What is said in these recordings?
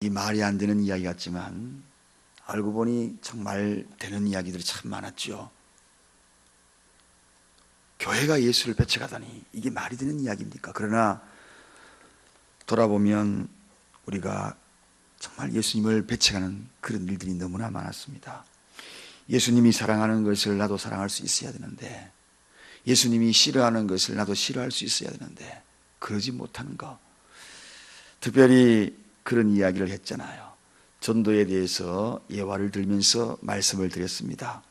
이 말이 안 되는 이야기 같지만 알고 보니 정말 되는 이야기들이 참 많았죠. 교회가 예수를 배척하다니 이게 말이 되는 이야기입니까? 그러나 돌아보면 우리가 정말 예수님을 배척하는 그런 일들이 너무나 많았습니다. 예수님이 사랑하는 것을 나도 사랑할 수 있어야 되는데 예수님이 싫어하는 것을 나도 싫어할 수 있어야 되는데 그러지 못하는 것 특별히 그런 이야기를 했잖아요. 전도에 대해서 예화를 들면서 말씀을 드렸습니다.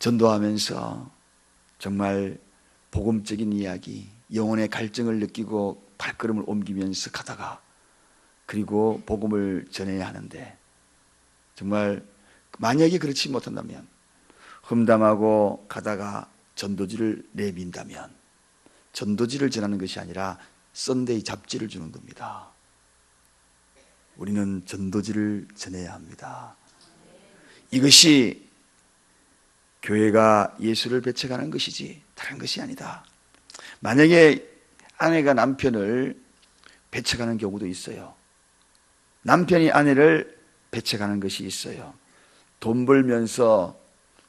전도하면서 정말 복음적인 이야기, 영혼의 갈증을 느끼고 발걸음을 옮기면서 가다가 그리고 복음을 전해야 하는데 정말 만약에 그렇지 못한다면 험담하고 가다가 전도지를 내민다면 전도지를 전하는 것이 아니라 썬데이 잡지를 주는 겁니다. 우리는 전도지를 전해야 합니다. 이것이 교회가 예수를 배척하는 것이지 다른 것이 아니다. 만약에 아내가 남편을 배척하는 경우도 있어요. 남편이 아내를 배척하는 것이 있어요. 돈 벌면서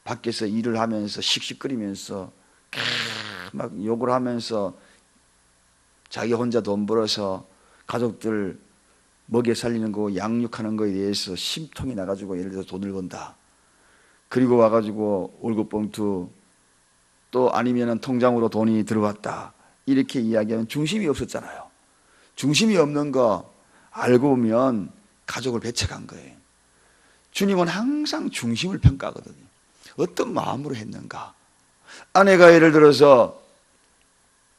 밖에서 일을 하면서 씩씩거리면서 막 욕을 하면서 자기 혼자 돈 벌어서 가족들 먹여 살리는 거 양육하는 거에 대해서 심통이 나가지고 예를 들어서 돈을 번다. 그리고 와가지고 월급봉투 또 아니면은 통장으로 돈이 들어왔다. 이렇게 이야기하면 중심이 없었잖아요. 중심이 없는 거 알고 보면 가족을 배척한 거예요. 주님은 항상 중심을 평가하거든요. 어떤 마음으로 했는가? 아내가 예를 들어서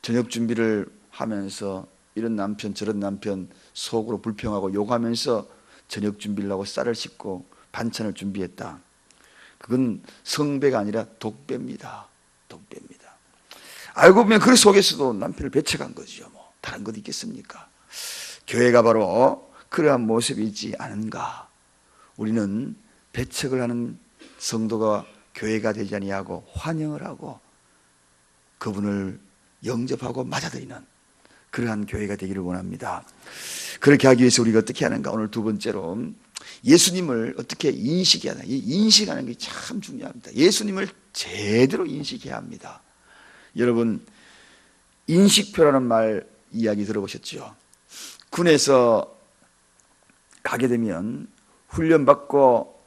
저녁 준비를 하면서 이런 남편 저런 남편 속으로 불평하고 욕하면서 저녁 준비를 하고 쌀을 씻고 반찬을 준비했다. 그건 성배가 아니라 독배입니다. 독배입니다. 알고 보면 그 속에서도 남편을 배척한 거죠. 뭐 다른 것 있겠습니까? 교회가 바로 그러한 모습이 있지 않은가? 우리는 배척을 하는 성도가 교회가 되지 아니하고 환영을 하고 그분을 영접하고 맞아들이는 그러한 교회가 되기를 원합니다. 그렇게 하기 위해서 우리가 어떻게 하는가? 오늘 두 번째로 예수님을 어떻게 인식해야 하나? 이 인식하는 게 참 중요합니다. 예수님을 제대로 인식해야 합니다. 여러분 인식표라는 말 이야기 들어보셨죠? 군에서 가게 되면 훈련받고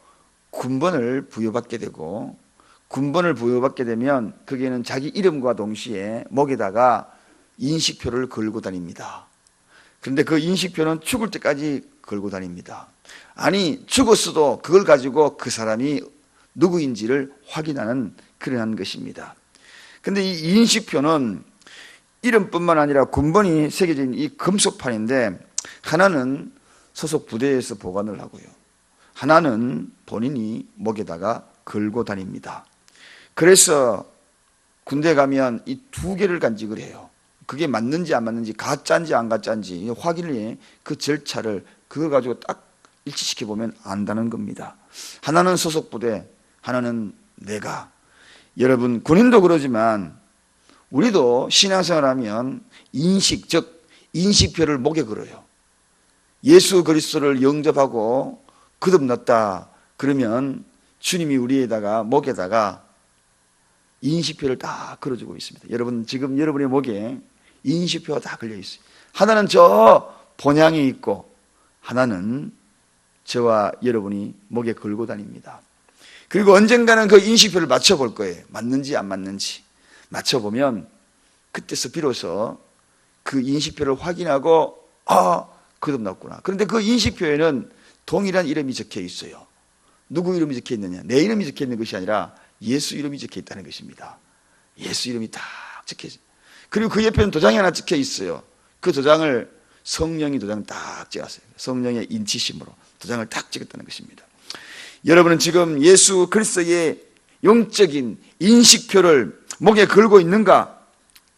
군번을 부여받게 되고 군번을 부여받게 되면 거기에는 자기 이름과 동시에 목에다가 인식표를 걸고 다닙니다. 그런데 그 인식표는 죽을 때까지 걸고 다닙니다. 아니 죽었어도 그걸 가지고 그 사람이 누구인지를 확인하는 그러한 것입니다. 근데 이 인식표는 이름뿐만 아니라 군번이 새겨진 이 금속판인데 하나는 소속 부대에서 보관을 하고요. 하나는 본인이 목에다가 걸고 다닙니다. 그래서 군대 가면 이 두 개를 간직을 해요. 그게 맞는지 안 맞는지 가짜인지 안 가짜인지 확인을 그 절차를 그거 가지고 딱 일치시켜 보면 안다는 겁니다. 하나는 소속 부대, 하나는 내가. 여러분 군인도 그러지만 우리도 신앙생활하면 인식 즉 인식표를 목에 걸어요. 예수 그리스도를 영접하고 거듭났다. 그러면 주님이 우리에다가 목에다가 인식표를 다 걸어주고 있습니다. 여러분 지금 여러분의 목에 인식표가 다 걸려 있어요. 하나는 저 본향에 있고 하나는 저와 여러분이 목에 걸고 다닙니다. 그리고 언젠가는 그 인식표를 맞춰볼 거예요. 맞는지 안 맞는지. 맞춰보면 그때서 비로소 그 인식표를 확인하고 아 거듭났구나. 그런데 그 인식표에는 동일한 이름이 적혀 있어요. 누구 이름이 적혀 있느냐? 내 이름이 적혀 있는 것이 아니라 예수 이름이 적혀 있다는 것입니다. 예수 이름이 딱 적혀 있어요. 그리고 그 옆에는 도장이 하나 찍혀 있어요. 그 도장을 성령이 도장을 딱 찍었어요. 성령의 인치심으로 도장을 딱 찍었다는 것입니다. 여러분은 지금 예수 그리스도의 영적인 인식표를 목에 걸고 있는가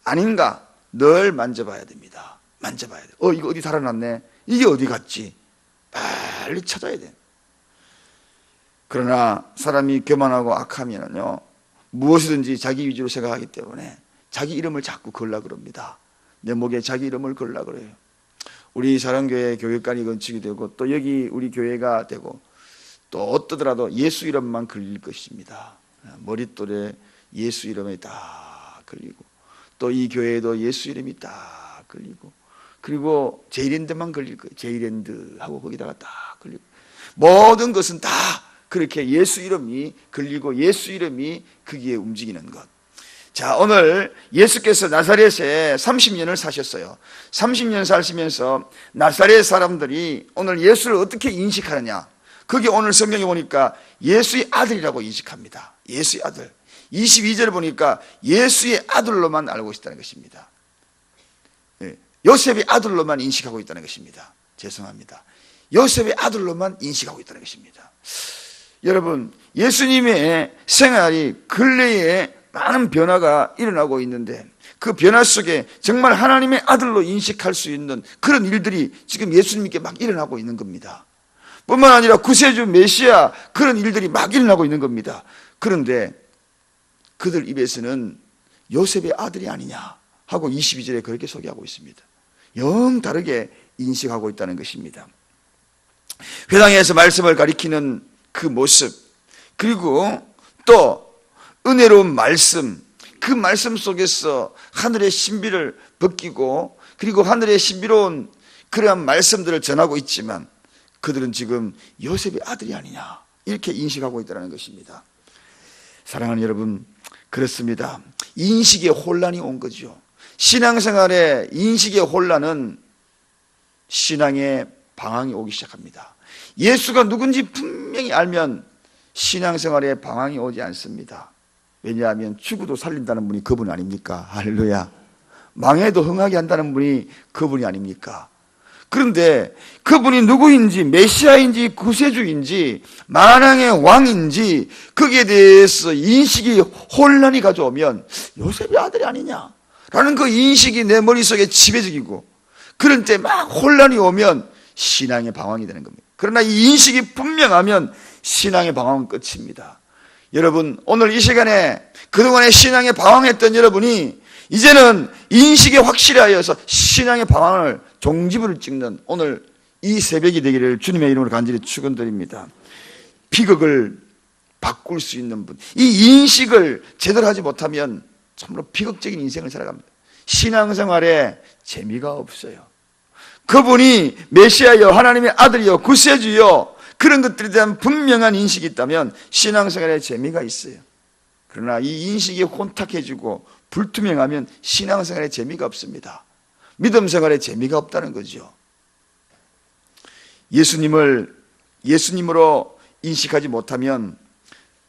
아닌가 늘 만져봐야 됩니다. 만져봐야 돼. 어 이거 어디 달아놨네. 이게 어디 갔지? 빨리 찾아야 돼. 그러나 사람이 교만하고 악하면요 무엇이든지 자기 위주로 생각하기 때문에 자기 이름을 자꾸 걸라 그럽니다. 내 목에 자기 이름을 걸라 그래요. 우리 사랑교회 교육관이 건축이 되고 또 여기 우리 교회가 되고 또 어떠더라도 예수 이름만 걸릴 것입니다. 머릿돌에 예수 이름이 다 걸리고 또 이 교회에도 예수 이름이 다 걸리고 그리고 제이랜드만 걸릴 거예요. 제이랜드 하고 거기다가 다 걸리고 모든 것은 다 그렇게 예수 이름이 걸리고 예수 이름이 거기에 움직이는 것. 자, 오늘 예수께서 나사렛에 30년을 사셨어요. 30년 사시면서 나사렛 사람들이 오늘 예수를 어떻게 인식하느냐. 그게 오늘 성경에 보니까 예수의 아들이라고 인식합니다. 예수의 아들. 22절 보니까 예수의 아들로만 알고 있다는 것입니다. 예, 요셉의 아들로만 인식하고 있다는 것입니다. 죄송합니다. 요셉의 아들로만 인식하고 있다는 것입니다. 여러분, 예수님의 생활이 근래에 많은 변화가 일어나고 있는데 그 변화 속에 정말 하나님의 아들로 인식할 수 있는 그런 일들이 지금 예수님께 막 일어나고 있는 겁니다. 뿐만 아니라 구세주 메시아 그런 일들이 막 일어나고 있는 겁니다. 그런데 그들 입에서는 요셉의 아들이 아니냐 하고 22절에 그렇게 소개하고 있습니다. 영 다르게 인식하고 있다는 것입니다. 회당에서 말씀을 가리키는 그 모습, 그리고 또 은혜로운 말씀, 그 말씀 속에서 하늘의 신비를 벗기고, 그리고 하늘의 신비로운 그러한 말씀들을 전하고 있지만, 그들은 지금 요셉의 아들이 아니냐, 이렇게 인식하고 있다는 것입니다. 사랑하는 여러분, 그렇습니다. 인식의 혼란이 온 거죠. 신앙생활의 인식의 혼란은 신앙의 방황이 오기 시작합니다. 예수가 누군지 분명히 알면 신앙생활에 방황이 오지 않습니다. 왜냐하면 죽어도 살린다는 분이 그분 아닙니까? 할렐루야. 망해도 흥하게 한다는 분이 그분이 아닙니까? 그런데 그분이 누구인지 메시아인지 구세주인지 만왕의 왕인지 거기에 대해서 인식이 혼란이 가져오면 요셉의 아들이 아니냐 라는 그 인식이 내 머릿속에 지배적이고 그런 때 막 혼란이 오면 신앙의 방황이 되는 겁니다. 그러나 이 인식이 분명하면 신앙의 방황은 끝입니다. 여러분, 오늘 이 시간에 그동안의 신앙에 방황했던 여러분이 이제는 인식이 확실하여서 신앙의 방황을 종지부를 찍는 오늘 이 새벽이 되기를 주님의 이름으로 간절히 축원드립니다. 비극을 바꿀 수 있는 분. 이 인식을 제대로 하지 못하면 참으로 비극적인 인생을 살아갑니다. 신앙생활에 재미가 없어요. 그분이 메시아여 하나님의 아들이요 구세주요 그런 것들에 대한 분명한 인식이 있다면 신앙생활에 재미가 있어요. 그러나 이 인식이 혼탁해지고 불투명하면 신앙생활에 재미가 없습니다. 믿음 생활에 재미가 없다는 거죠. 예수님을 예수님으로 인식하지 못하면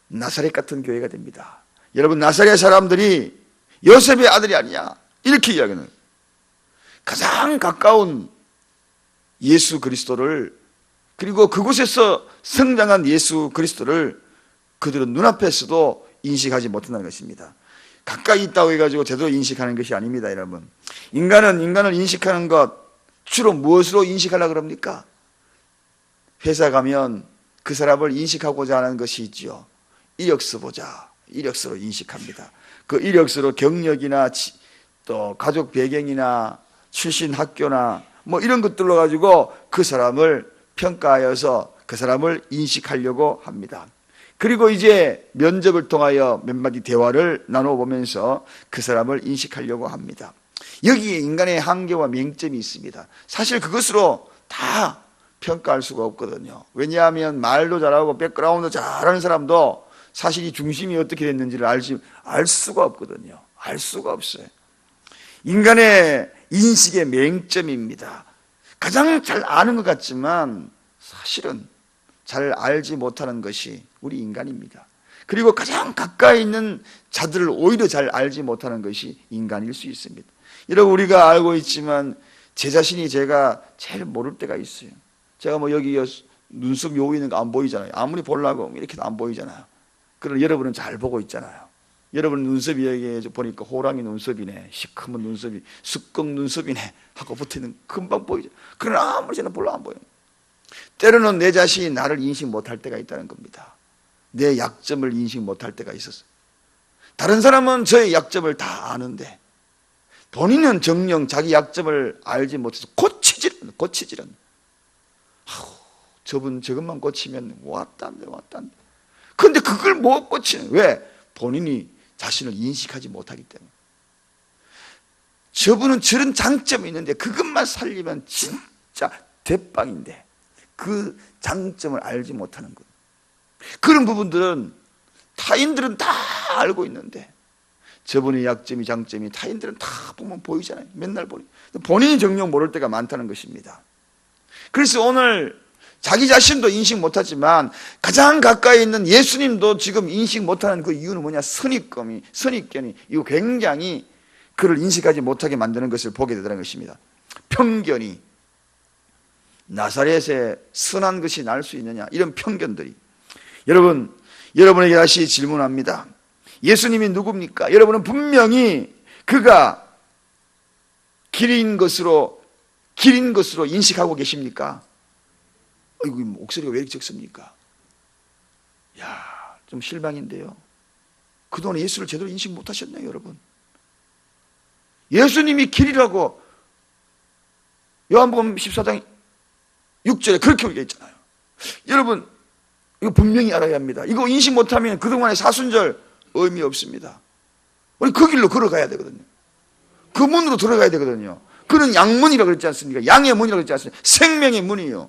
나사렛 같은 교회가 됩니다. 여러분 나사렛 사람들이 요셉의 아들이 아니야 이렇게 이야기는 가장 가까운 예수 그리스도를 그리고 그곳에서 성장한 예수 그리스도를 그들은 눈앞에서도 인식하지 못한다는 것입니다. 가까이 있다고 해가지고 제대로 인식하는 것이 아닙니다, 여러분. 인간은 인간을 인식하는 것 주로 무엇으로 인식하려 그럽니까? 회사 가면 그 사람을 인식하고자 하는 것이 있죠. 이력서 보자. 이력서로 인식합니다. 그 이력서로 경력이나 또 가족 배경이나 출신 학교나 뭐 이런 것들로 가지고 그 사람을 평가하여서 그 사람을 인식하려고 합니다. 그리고 이제 면접을 통하여 몇 마디 대화를 나눠보면서 그 사람을 인식하려고 합니다. 여기에 인간의 한계와 맹점이 있습니다. 사실 그것으로 다 평가할 수가 없거든요. 왜냐하면 말도 잘하고 백그라운드 잘하는 사람도 사실 이 중심이 어떻게 됐는지를 알지, 알 수가 없거든요. 알 수가 없어요. 인간의 인식의 맹점입니다. 가장 잘 아는 것 같지만 사실은 잘 알지 못하는 것이 우리 인간입니다. 그리고 가장 가까이 있는 자들을 오히려 잘 알지 못하는 것이 인간일 수 있습니다. 여러분 우리가 알고 있지만 제 자신이 제가 제일 모를 때가 있어요. 제가 뭐 여기 눈썹 요 있는 거 안 보이잖아요. 아무리 보려고 이렇게도 안 보이잖아요. 그러나 여러분은 잘 보고 있잖아요. 여러분 눈썹이 여기 보니까 호랑이 눈썹이네, 시커먼 눈썹이, 쑥검 눈썹이네 하고 붙어있는 금방 보이죠. 그러나 아무리 저는 별로 안 보여요. 때로는 내 자신이 나를 인식 못할 때가 있다는 겁니다. 내 약점을 인식 못할 때가 있었어요. 다른 사람은 저의 약점을 다 아는데 본인은 정녕 자기 약점을 알지 못해서 고치질 고치지는. 아우, 저분 저것만 고치면 왔단데 왔단데. 근데 그걸 못 고치는 왜? 본인이 자신을 인식하지 못하기 때문에. 저분은 저런 장점이 있는데 그것만 살리면 진짜 대빵인데 그 장점을 알지 못하는 것. 그런 부분들은 타인들은 다 알고 있는데 저분의 약점이 장점이 타인들은 다 보면 보이잖아요. 맨날 보니. 본인이 정녕 모를 때가 많다는 것입니다. 그래서 오늘 자기 자신도 인식 못하지만 가장 가까이 있는 예수님도 지금 인식 못하는 그 이유는 뭐냐? 선입견이, 선입견이 이거 굉장히 그를 인식하지 못하게 만드는 것을 보게 되더라는 것입니다. 편견이 나사렛에 선한 것이 날 수 있느냐? 이런 편견들이 여러분, 여러분에게 다시 질문합니다. 예수님이 누굽니까? 여러분은 분명히 그가 길인 것으로 길인 것으로 인식하고 계십니까? 어이구 목소리가 왜 이렇게 적습니까? 야, 좀 실망인데요. 그동안 예수를 제대로 인식 못 하셨네요, 여러분. 예수님이 길이라고 요한복음 14장 6절에 그렇게 얘기해 있잖아요. 여러분, 이거 분명히 알아야 합니다. 이거 인식 못하면 그동안의 사순절 의미 없습니다. 우리 그 길로 걸어가야 되거든요. 그 문으로 들어가야 되거든요. 그는 양문이라고 그랬지 않습니까? 양의 문이라고 그랬지 않습니까? 생명의 문이요.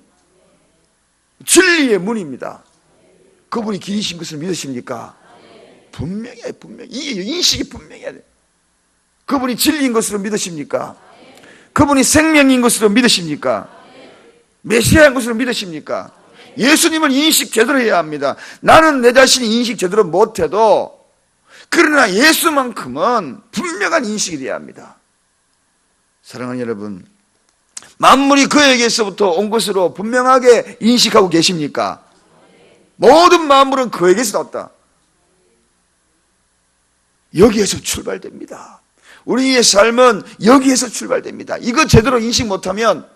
진리의 문입니다. 그분이 길이신 것을 믿으십니까? 분명히 해, 분명히. 이게 인식이 분명해야 돼. 그분이 진리인 것으로 믿으십니까? 그분이 생명인 것으로 믿으십니까? 메시아인 것으로 믿으십니까? 예수님을 인식 제대로 해야 합니다. 나는 내 자신이 인식 제대로 못해도 그러나 예수만큼은 분명한 인식이 되어야 합니다. 사랑하는 여러분, 만물이 그에게서부터 온 것으로 분명하게 인식하고 계십니까? 모든 만물은 그에게서 나왔다. 여기에서 출발됩니다. 우리의 삶은 여기에서 출발됩니다. 이거 제대로 인식 못하면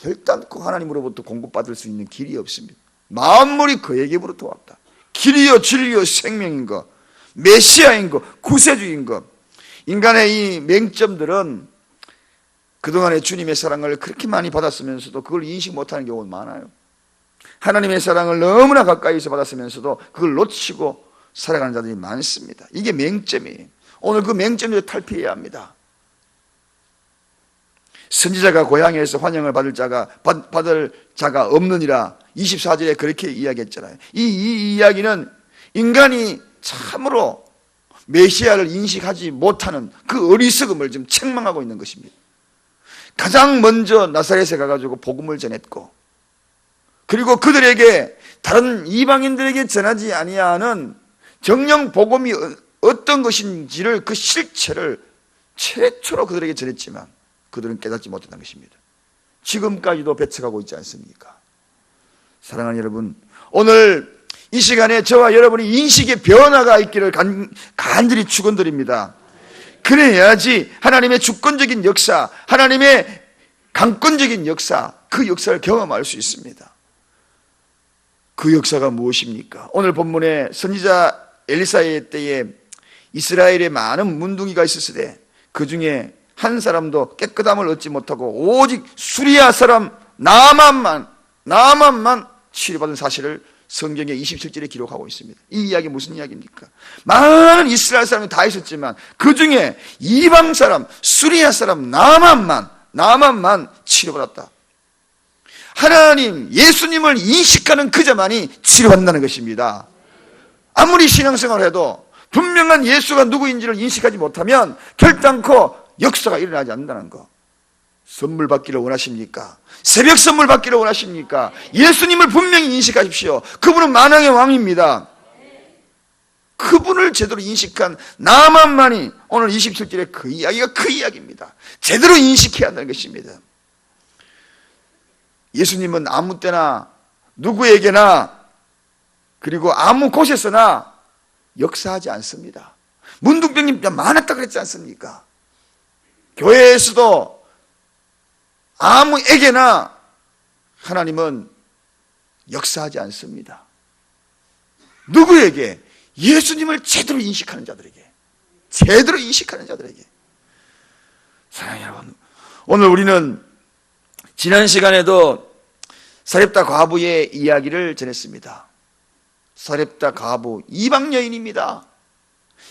결단코 하나님으로부터 공급받을 수 있는 길이 없습니다. 만물이 그에게로부터 왔다. 길이요 진리요 생명인 것, 메시아인 것, 구세주인 것. 인간의 이 맹점들은 그동안의 주님의 사랑을 그렇게 많이 받았으면서도 그걸 인식 못하는 경우가 많아요. 하나님의 사랑을 너무나 가까이서 받았으면서도 그걸 놓치고 살아가는 자들이 많습니다. 이게 맹점이에요. 오늘 그 맹점을 탈피해야 합니다. 선지자가 고향에서 환영을 받을 자가 받, 받을 자가 없느니라 24절에 그렇게 이야기했잖아요. 이, 이 이야기는 인간이 참으로 메시아를 인식하지 못하는 그 어리석음을 지금 책망하고 있는 것입니다. 가장 먼저 나사렛에 가가지고 복음을 전했고 그리고 그들에게 다른 이방인들에게 전하지 아니하는 정령 복음이 어, 어떤 것인지를 그 실체를 최초로 그들에게 전했지만 그들은 깨닫지 못했다는 것입니다. 지금까지도 배척하고 있지 않습니까? 사랑하는 여러분, 오늘 이 시간에 저와 여러분이 인식의 변화가 있기를 간, 간절히 축원드립니다. 그래야지 하나님의 주권적인 역사, 하나님의 강권적인 역사, 그 역사를 경험할 수 있습니다. 그 역사가 무엇입니까? 오늘 본문에 선지자 엘리사의 때에 이스라엘에 많은 문둥이가 있었을 때그 중에 한 사람도 깨끗함을 얻지 못하고 오직 수리아 사람 나만만 나만만 치료받은 사실을 성경의 27절에 기록하고 있습니다. 이 이야기 무슨 이야기입니까? 많은 이스라엘 사람이 다 있었지만 그 중에 이방 사람, 수리아 사람 나만만 나만만 치료받았다. 하나님, 예수님을 인식하는 그자만이 치료받는다는 것입니다. 아무리 신앙생활을 해도 분명한 예수가 누구인지를 인식하지 못하면 결단코 역사가 일어나지 않는다는 거. 선물 받기를 원하십니까? 새벽 선물 받기를 원하십니까? 예수님을 분명히 인식하십시오. 그분은 만왕의 왕입니다. 그분을 제대로 인식한 나만만이 오늘 27절에 그 이야기가 그 이야기입니다. 제대로 인식해야 한다는 것입니다. 예수님은 아무 때나 누구에게나 그리고 아무 곳에서나 역사하지 않습니다. 문둥병님 많았다 그랬지 않습니까? 교회에서도 아무에게나 하나님은 역사하지 않습니다. 누구에게? 예수님을 제대로 인식하는 자들에게. 제대로 인식하는 자들에게. 사랑하는 여러분, 오늘 우리는 지난 시간에도 사렙다 과부의 이야기를 전했습니다. 사렙다 과부 이방 여인입니다.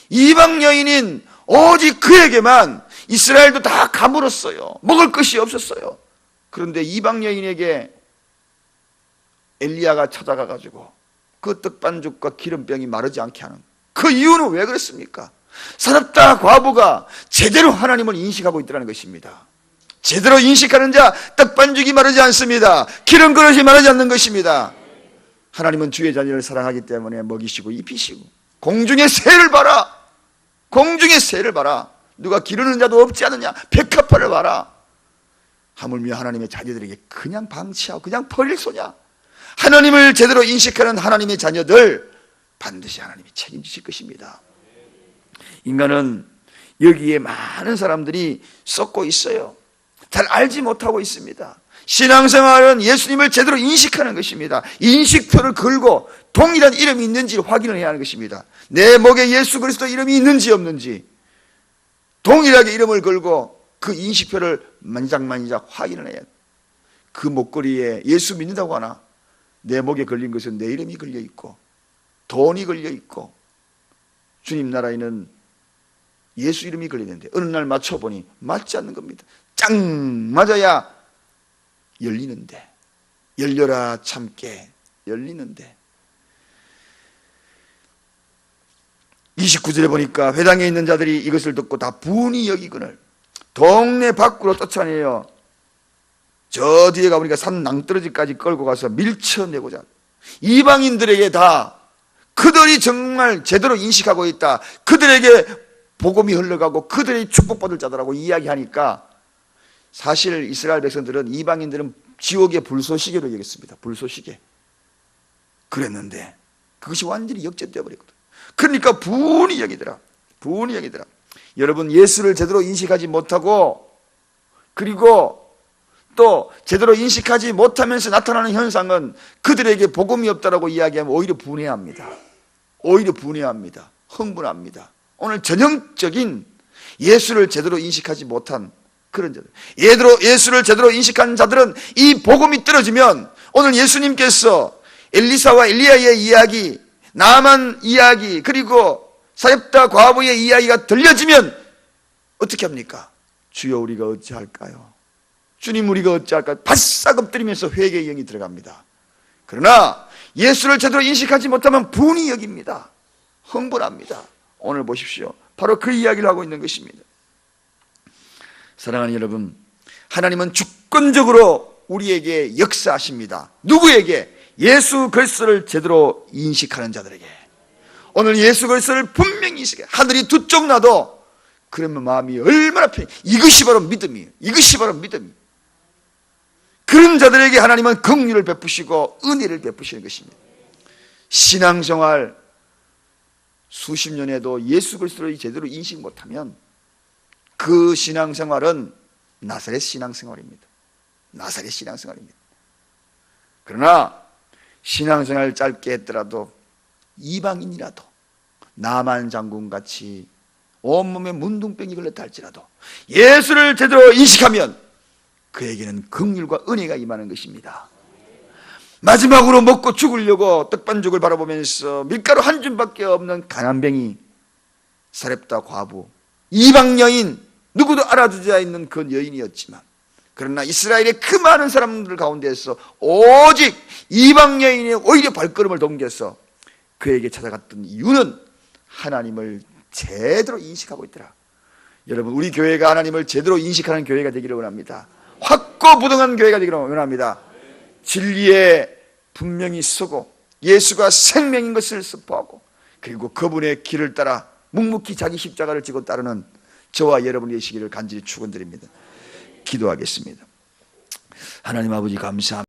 이방 여인인 오직 그에게만 이스라엘도 다 가물었어요. 먹을 것이 없었어요. 그런데 이방 여인에게 엘리야가 찾아가 가지고 그 떡반죽과 기름병이 마르지 않게 하는 그 이유는 왜 그랬습니까? 사납다 과부가 제대로 하나님을 인식하고 있다는 것입니다. 제대로 인식하는 자 떡반죽이 마르지 않습니다. 기름 그릇이 마르지 않는 것입니다. 하나님은 주의 자녀를 사랑하기 때문에 먹이시고 입히시고 공중의 새를 봐라. 공중의 새를 봐라. 누가 기르는 자도 없지 않느냐? 백합화를 봐라. 하물며 하나님의 자녀들에게 그냥 방치하고 그냥 버릴 소냐? 하나님을 제대로 인식하는 하나님의 자녀들 반드시 하나님이 책임지실 것입니다. 인간은 여기에 많은 사람들이 썩고 있어요. 잘 알지 못하고 있습니다. 신앙생활은 예수님을 제대로 인식하는 것입니다. 인식표를 걸고 동일한 이름이 있는지 확인을 해야 하는 것입니다. 내 목에 예수 그리스도 이름이 있는지 없는지 동일하게 이름을 걸고 그 인식표를 만장만장 확인을 해야 돼. 그 목걸이에 예수 믿는다고 하나 내 목에 걸린 것은 내 이름이 걸려 있고 돈이 걸려 있고 주님 나라에는 예수 이름이 걸려 있는데 어느 날 맞춰보니 맞지 않는 겁니다. 짱 맞아야 열리는데 열려라 참깨 열리는데 29절에 보니까 회당에 있는 자들이 이것을 듣고 다 분이 여기거늘 동네 밖으로 쫓아내요 저 뒤에 가보니까 산 낭떠러지까지 끌고 가서 밀쳐내고자 이방인들에게 다 그들이 정말 제대로 인식하고 있다 그들에게 복음이 흘러가고 그들이 축복받을 자들하고 이야기하니까 사실 이스라엘 백성들은 이방인들은 지옥의 불쏘시개로 여겼습니다. 불쏘시개. 그랬는데 그것이 완전히 역전되어 버렸거든. 그러니까 분이 여기더라. 분이 여기더라. 여러분 예수를 제대로 인식하지 못하고 그리고 또 제대로 인식하지 못하면서 나타나는 현상은 그들에게 복음이 없다라고 이야기하면 오히려 분해합니다. 오히려 분해합니다. 흥분합니다. 오늘 전형적인 예수를 제대로 인식하지 못한 그런 자들. 예대로 예수를 제대로 인식한 자들은 이 복음이 떨어지면 오늘 예수님께서 엘리사와 엘리야의 이야기, 나만 이야기, 그리고 사엽다 과부의 이야기가 들려지면 어떻게 합니까? 주여 우리가 어찌할까요? 주님 우리가 어찌할까요? 바싹 엎드리면서 회개의 영이 들어갑니다. 그러나 예수를 제대로 인식하지 못하면 분이 여깁니다. 흥분합니다. 오늘 보십시오. 바로 그 이야기를 하고 있는 것입니다. 사랑하는 여러분, 하나님은 주권적으로 우리에게 역사하십니다. 누구에게? 예수 그리스도를 제대로 인식하는 자들에게. 오늘 예수 그리스도를 분명히 인식해. 하늘이 두 쪽 나도 그러면 마음이 얼마나 편해. 이것이 바로 믿음이에요. 이것이 바로 믿음이에요. 그런 자들에게 하나님은 긍휼을 베푸시고 은혜를 베푸시는 것입니다. 신앙생활 수십 년에도 예수 그리스도를 제대로 인식 못하면 그 신앙생활은 나사렛 신앙생활입니다. 나사렛 신앙생활입니다. 그러나 신앙생활 짧게 했더라도 이방인이라도 나만 장군 같이 온몸에 문둥병이 걸렸다 할지라도 예수를 제대로 인식하면 그에게는 긍휼과 은혜가 임하는 것입니다. 마지막으로 먹고 죽으려고 떡반죽을 바라보면서 밀가루 한 줌밖에 없는 가난뱅이 사렙다 과부 이방 여인 누구도 알아주지 않는 그 여인이었지만 그러나 이스라엘의 그 많은 사람들 가운데서 오직 이방 여인이 오히려 발걸음을 동겨서 그에게 찾아갔던 이유는 하나님을 제대로 인식하고 있더라. 여러분 우리 교회가 하나님을 제대로 인식하는 교회가 되기를 원합니다. 확고부동한 교회가 되기를 원합니다. 진리에 분명히 서고 예수가 생명인 것을 선포하고 그리고 그분의 길을 따라 묵묵히 자기 십자가를 지고 따르는 저와 여러분이 되시기를 간절히 축원드립니다. 기도하겠습니다. 하나님 아버지 감사합니다.